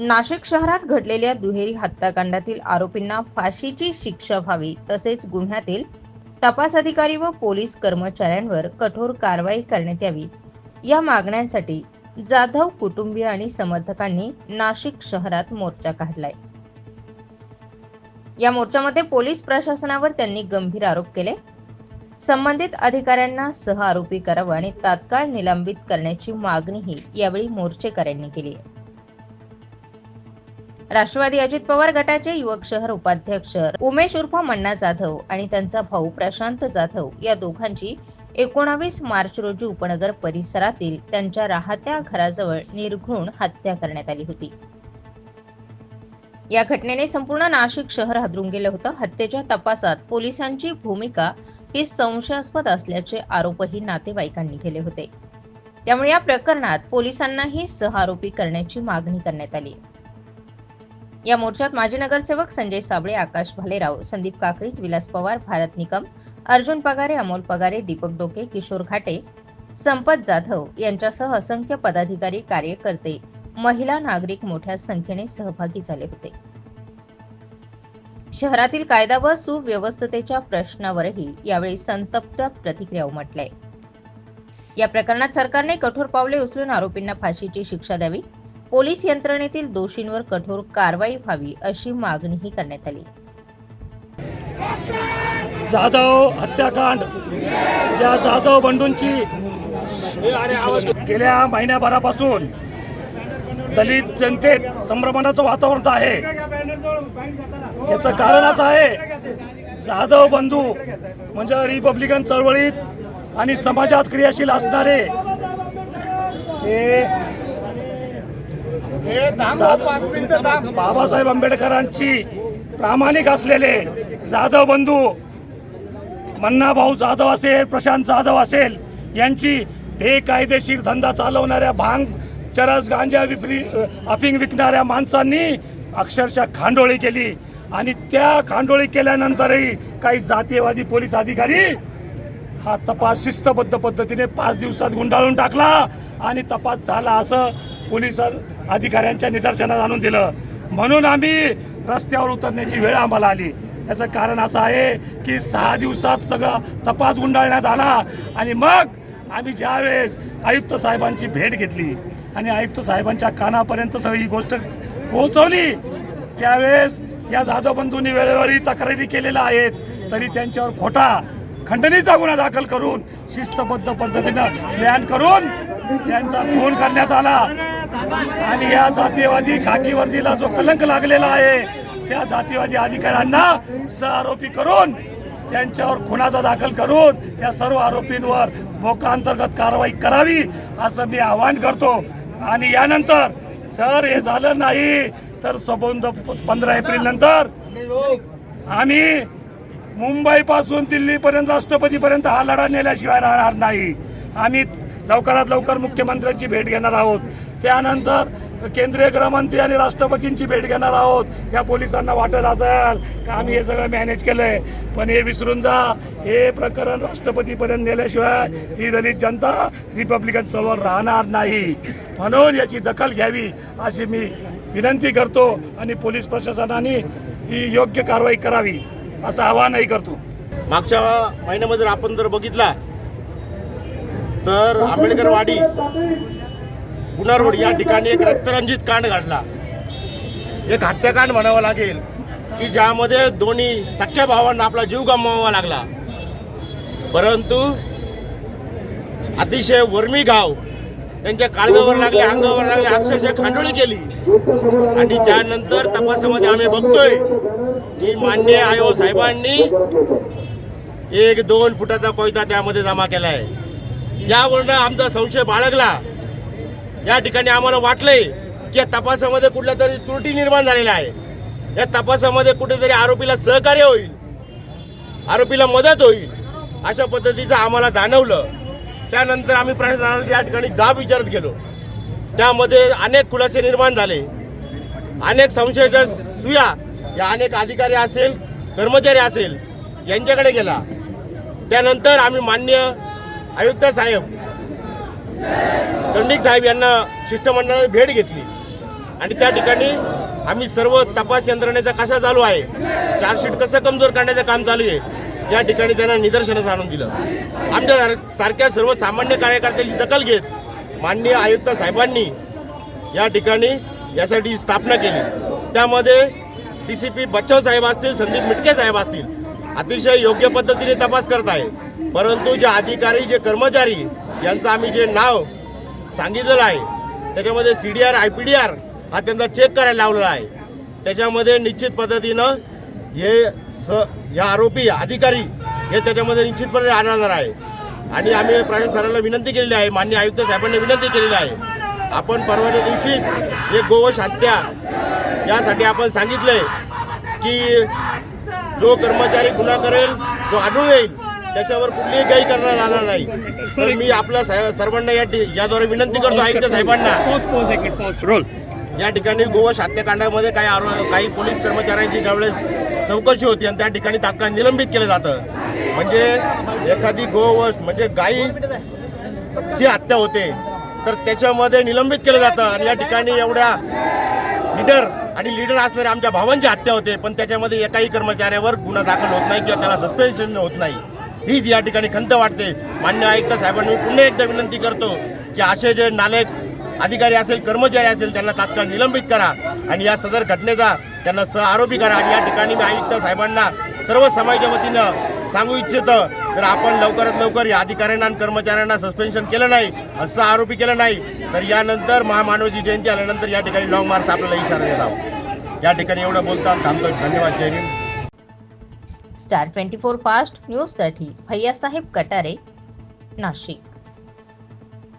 नाशिक शहरात घडलेल्या दुहेरी हत्याकांडातील आरोपींना फाशीची शिक्षा व्हावी तसेच गुन्ह्यातील तपास अधिकारी व पोलीस कर्मचाऱ्यांवर कठोर कारवाई करण्यात यावी. या मागण्यांसाठी जाधव कुटुंबीय आणि समर्थकांनी नाशिक शहरात मोर्चा काढलाय. या मोर्चामध्ये पोलीस प्रशासनावर त्यांनी गंभीर आरोप केले. संबंधित अधिकाऱ्यांना सह आरोपी करावं आणि तात्काळ निलंबित करण्याची मागणीही यावेळी मोर्चेकऱ्यांनी केली आहे. राष्ट्रवादी अजित पवार गटाचे युवक शहर उपाध्यक्ष उमेश उर्फ मन्ना जाधव आणि त्यांचा भाऊ प्रशांत जाधव या दोघांची एकोणावीस मार्च रोजी उपनगर परिसरातील त्यांच्या राहत्या घराजवळ निर्घृण हत्या करण्यात आली होती. या घटनेने संपूर्ण नाशिक शहर हादरून गेलं होतं. हत्येच्या तपासात पोलिसांची भूमिका ही संशयास्पद असल्याचे आरोपही नातेवाईकांनी केले होते. त्यामुळे या प्रकरणात पोलिसांनाही सहआरोपी करण्याची मागणी करण्यात आली. या मोर्चात माजी नगरसेवक संजय साबळे आकाश भालेराव संदीप काकडीज विलास पवार भारत निकम अर्जुन पगारे अमोल पगारे दीपक डोके किशोर घाटे संपत जाधव यांच्यासह असंख्य पदाधिकारी कार्यकर्ते महिला नागरिक मोठ्या संख्येने सहभागी झाले होते. शहरातील कायदा व सुव्यवस्थेच्या प्रश्नावरही यावेळी संतप्त प्रतिक्रिया उमटल्या. या प्रकरणात सरकारने कठोर पावले उचलून आरोपींना फाशीची शिक्षा द्यावी पोलीस यंत्रणेतील दोषींवर कठोर कारवाई व्हावी अशी मागणीही करण्यात आली. जाधव हत्याकांड. ज्या जाधव बंडूंची गेल्या महिन्याभरापासून दलित जनतेत संभ्रमणाचं वातावरण आहे. याचं कारण असं आहे जाधव बंधू म्हणजे रिपब्लिकन चळवळीत आणि समाजात क्रियाशील असणारे हे बाबासाहेब आंबेडकरांची प्रामाणिक असलेले जाधव बंधू मन्ना भाऊ जाधव असेल प्रशांत जाधव असेल यांची बेकायदेशीर धंदा चालवणाऱ्या भांग चरस गांजा विक्री अफिंग विकणाऱ्या माणसांनी अक्षरशः खांडोळी केली. आणि त्या खांडोळी केल्यानंतरही काही जातीयवादी पोलीस अधिकारी हा तपास शिस्तबद्ध पद्धतीने पाच दिवसात गुंडाळून टाकला आणि तपास झाला असं पोलीस अधिकाऱ्यांच्या निदर्शनात आणून दिलं. म्हणून आम्ही रस्त्यावर उतरण्याची वेळ आम्हाला आली. याचं कारण असं आहे की सहा दिवसात सगळं तपास गुंडाळण्यात आला आणि मग आम्ही ज्यावेळेस आयुक्त साहेबांची भेट घेतली आणि आयुक्त साहेबांच्या कानापर्यंत सगळी ही गोष्ट पोहोचवली त्यावेळेस या जाधव बंधूंनी वेळोवेळी तक्रारी केलेल्या आहेत. तरी त्यांच्यावर खोटा खंडणीचा गुन्हा दाखल करून शिस्तबद्ध पद्धतीनं प्लॅन करून त्यांचा फोन करण्यात आला. आणि या जातीयवादी खाकी वर्दीला जो कलंक लागलेला आहे त्या जातीयवादी अधिकाऱ्यांना सहआरोपी करून त्यांच्यावर खुनाचा दाखल करून या सर्व आरोपींवर भोकाअंतर्गत कारवाई करावी असं मी आवाहन करतो. आणि यानंतर सर हे झालं नाही तर सबंध पंधरा एप्रिल नंतर आम्ही मुंबईपासून दिल्लीपर्यंत राष्ट्रपतीपर्यंत हा लढा नेल्याशिवाय राहणार नाही. आम्ही लवकरात लवकर मुख्यमंत्र्यांची भेट घेणार आहोत. त्यानंतर केंद्रीय गृहमंत्री आणि राष्ट्रपतींची भेट घेणार आहोत. या पोलिसांना वाटत असेल का आम्ही हे सगळं मॅनेज केलंय? पण हे विसरून जा. हे प्रकरण राष्ट्रपतीपर्यंत नेल्याशिवाय ही दलित जनता रिपब्लिकन चळवळ राहणार नाही. म्हणून याची दखल घ्यावी अशी मी विनंती करतो आणि पोलीस प्रशासनाने ही योग्य कारवाई करावी असं आवाहनही करतो. मागच्या महिन्यामध्ये जर आपण जर बघितला तर आंबेडकरवाडी पुनर्वड या ठिकाणी एक रक्तरंजित कांड घडला. एक हत्याकांड म्हणावं लागेल की ज्यामध्ये दोन्ही सख्या भावांना आपला जीव गमवावा लागला. परंतु अतिशय वर्मी घाव त्यांच्या काळजावर लागले अंगावर लागले अक्षरशः खांडोळी केली. आणि त्यानंतर तपासामध्ये आम्ही बघतोय की मान्य आयोग साहेबांनी एक दोन फुटाचा कोयता त्यामध्ये जमा केला आहे यावरनं आमचा संशय बाळगला. या ठिकाणी आम्हाला वाटलंय की या तपासामध्ये कुठल्या तरी त्रुटी निर्माण झालेल्या आहे. या तपासामध्ये कुठेतरी आरोपीला सहकार्य होईल आरोपीला मदत होईल अशा पद्धतीचं आम्हाला जाणवलं. त्यानंतर आम्ही प्रशासनाला या ठिकाणी जाब विचारत गेलो. त्यामध्ये अनेक खुलासे निर्माण झाले. अनेक संशयाच्या सुया या अनेक अधिकारी असेल कर्मचारी असेल यांच्याकडे गेला. त्यानंतर आम्ही मान्य आयुक्त साहेब दंडिक साहेब यांना शिष्टमंडळाने भेट घेतली. आणि त्या ठिकाणी आम्ही सर्व तपास यंत्रणेचा कसा चालू आहे चार्जशीट कसं कमजोर करण्याचं काम चालू आहे या ठिकाणी त्यांना निदर्शनास आणून दिलं. आमच्या सारख्या सर्वसामान्य कार्यकर्त्यांची दखल घेत माननीय आयुक्त साहेबांनी या ठिकाणी यासाठी स्थापना केली. त्यामध्ये डी सी पी बच्चाव साहेब असतील संदीप मिटके साहेब असतील अतिशय योग्य पद्धतीने तपास करत आहे. परंतु जे अधिकारी जे कर्मचारी यांचं आम्ही जे नाव सांगितलेलं आहे. त्याच्यामध्ये C D R I P D R हा त्यांचा चेक करायला लावलेला आहे. त्याच्यामध्ये निश्चित पद्धतीनं हे स या आरोपी अधिकारी हे त्याच्यामध्ये निश्चितपणे आढळणार आहे. आणि आम्ही प्राणी सरांना विनंती केलेली आहे मान्य आयुक्त साहेबांनी विनंती केलेली आहे. आपण परवाच्या दिवशीच एक गोवश हत्या यासाठी आपण सांगितलंय की जो कर्मचारी गुन्हा करेल जो आढळून येईल त्याच्यावर कुठलीही काही करण्यात आला नाही. तर मी आपल्या सर्वांना या याद्वारे विनंती करतो आयुक्त साहेबांना. रोल. या ठिकाणी गोवश हत्याकांडामध्ये काही आरो काही पोलीस कर्मचाऱ्यांची ज्यावेळेस चौकशी होती आणि त्या ठिकाणी तात्काळ निलंबित केलं जातं. म्हणजे एखादी गोवश म्हणजे गायी ची हत्या होते तर त्याच्यामध्ये निलंबित केलं जातं. आणि या ठिकाणी एवढ्या लीडर आणि लीडर असणाऱ्या आमच्या भावांची हत्या होते पण त्याच्यामध्ये एकाही कर्मचाऱ्यावर गुन्हा दाखल होत नाही किंवा त्याला सस्पेन्शन होत नाही. हीच या ठिकाणी खंत वाटते. मान्य आयुक्त साहेबांनी पुन्हा एकदा विनंती करतो की असे जे नालायक अधिकारी असेल कर्मचारी असेल त्यांना तात्काळ निलंबित करा आणि या सदर घटनेचा त्यांना सह आरोपी करा. आणि या ठिकाणी मी आयुक्त साहेबांना सर्व समाजाच्या वतीनं सांगू इच्छितं तर आपण लवकरात लवकर या अधिकाऱ्यांना आणि कर्मचाऱ्यांना सस्पेन्शन केलं नाही असं आरोपी केलं नाही तर यानंतर महामानवजी जयंती आल्यानंतर या ठिकाणी लॉंग मार्च आपल्याला इशारा देत आहोत. या ठिकाणी एवढं बोलता थांबतो. धन्यवाद. जय हिंद. स्टार ट्वेंटी फोर फास्ट न्यूजसाठी भैयासाहेब कटारे नाशिक.